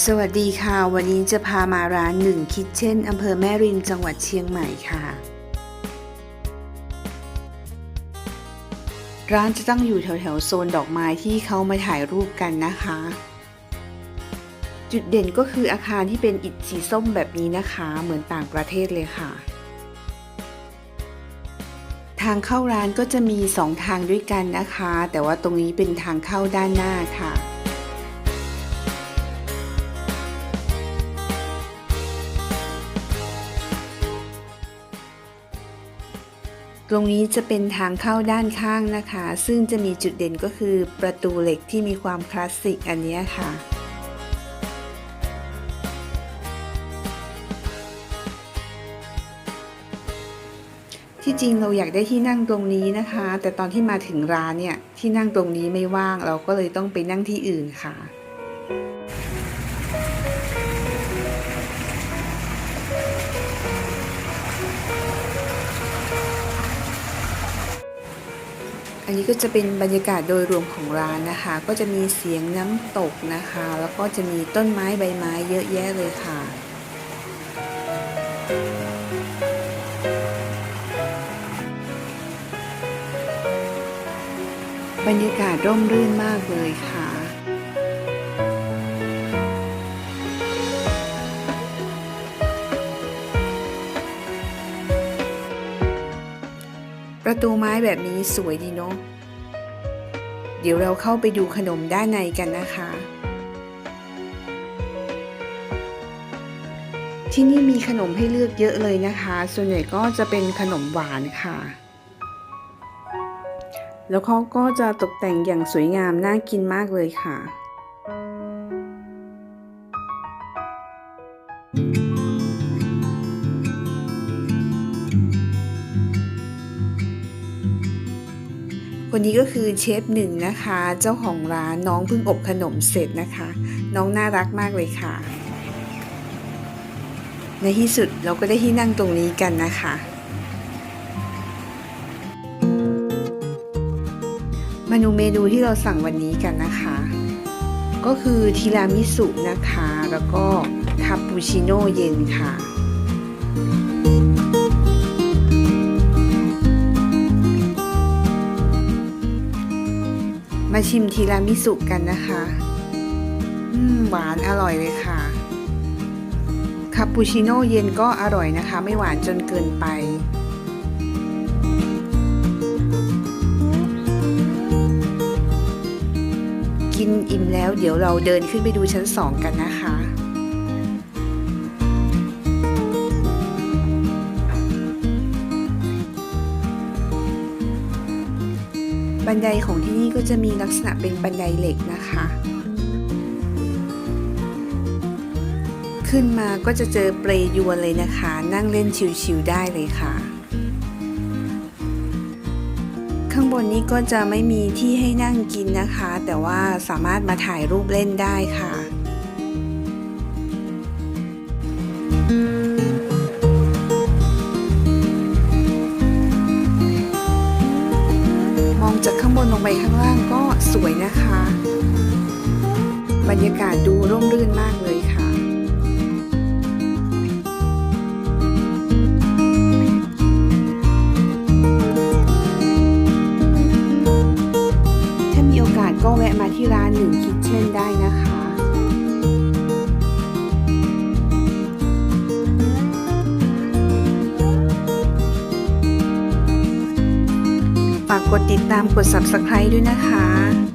สวัสดีค่ะ วันนี้จะพามาร้านหนึ่งคิทเช่นอำเภอแม่ริมจังหวัดเชียงใหม่ค่ะ ร้านจะตั้งอยู่แถวๆโซนดอกไม้ที่เขามาถ่ายรูปกันนะคะ จุดเด่นก็คืออาคารที่เป็นอิฐสีส้มแบบนี้นะคะ เหมือนต่างประเทศเลยค่ะ ทางเข้าร้านก็จะมีสองทางด้วยกันนะคะ แต่ว่าตรงนี้เป็นทางเข้าด้านหน้าค่ะ ตรงนี้จะเป็นทางเข้าด้านข้างนะคะ ซึ่งจะมีจุดเด่นก็คือประตูเหล็กที่มีความคลาสสิกอันนี้ค่ะที่จริงเราอยากได้ที่นั่งตรงนี้นะคะ แต่ตอนที่มาถึงร้านเนี่ยที่นั่งตรงนี้ไม่ว่างเราก็เลยต้องไปนั่งที่อื่นค่ะ นนี้ก็จะเป็นบรรยากาศโดยรวมของร้านนะคะ ก็จะมีเสียงน้ำตกนะคะ แล้วก็จะมีต้นไม้ใบไม้เยอะแยะเลยค่ะบรรยากาศร่มรื่นมากเลยค่ะ ตูไม้แบบนี้สวยดีเนาะ เดี๋ยวเราเข้าไปดูขนมด้านในกันนะคะ ที่นี่มีขนมให้เลือกเยอะเลยนะคะ ส่วนใหญ่ก็จะเป็นขนมหวานค่ะ แล้วเขาก็จะตกแต่งอย่างสวยงามน่ากินมากเลยค่ะ คนนี้ก็คือเชฟหนึ่งนะคะ เจ้าของร้านน้องเพิ่งอบขนมเสร็จนะคะ น้องน่ารักมากเลยค่ะ ในที่สุดเราก็ได้ที่นั่งตรงนี้กันนะคะเมนูเมนูที่เราสั่งวันนี้กันนะคะ ก็คือทีรามิสุนะคะ แล้วก็คาปูชิโน่เย็นค่ะ มาชิมทีรามิสุกันนะคะอืมหวานอร่อยเลยค่ะ คาปูชิโน่เย็นก็อร่อยนะคะ ไม่หวานจนเกินไป กินอิ่มแล้วเดี๋ยวเราเดินขึ้นไปดูชั้นสองกันนะคะ บันไดของที่นี่ก็จะมีลักษณะเป็นบันไดเหล็กนะคะ ขึ้นมาก็จะเจอเปลยวนเลยนะคะ นั่งเล่นชิวๆได้เลยค่ะ ข้างบนนี้ก็จะไม่มีที่ให้นั่งกินนะคะ แต่ว่าสามารถมาถ่ายรูปเล่นได้ค่ะม ไปข้างล่างก็สวยนะคะ บรรยากาศดูร่มรื่นมากเลยค่ะ ถ้ามีโอกาสก็แวะมาที่ร้านหนึ่งคิทเช่นได้นะคะากกดติดตามกด subscribe ด้วยนะคะ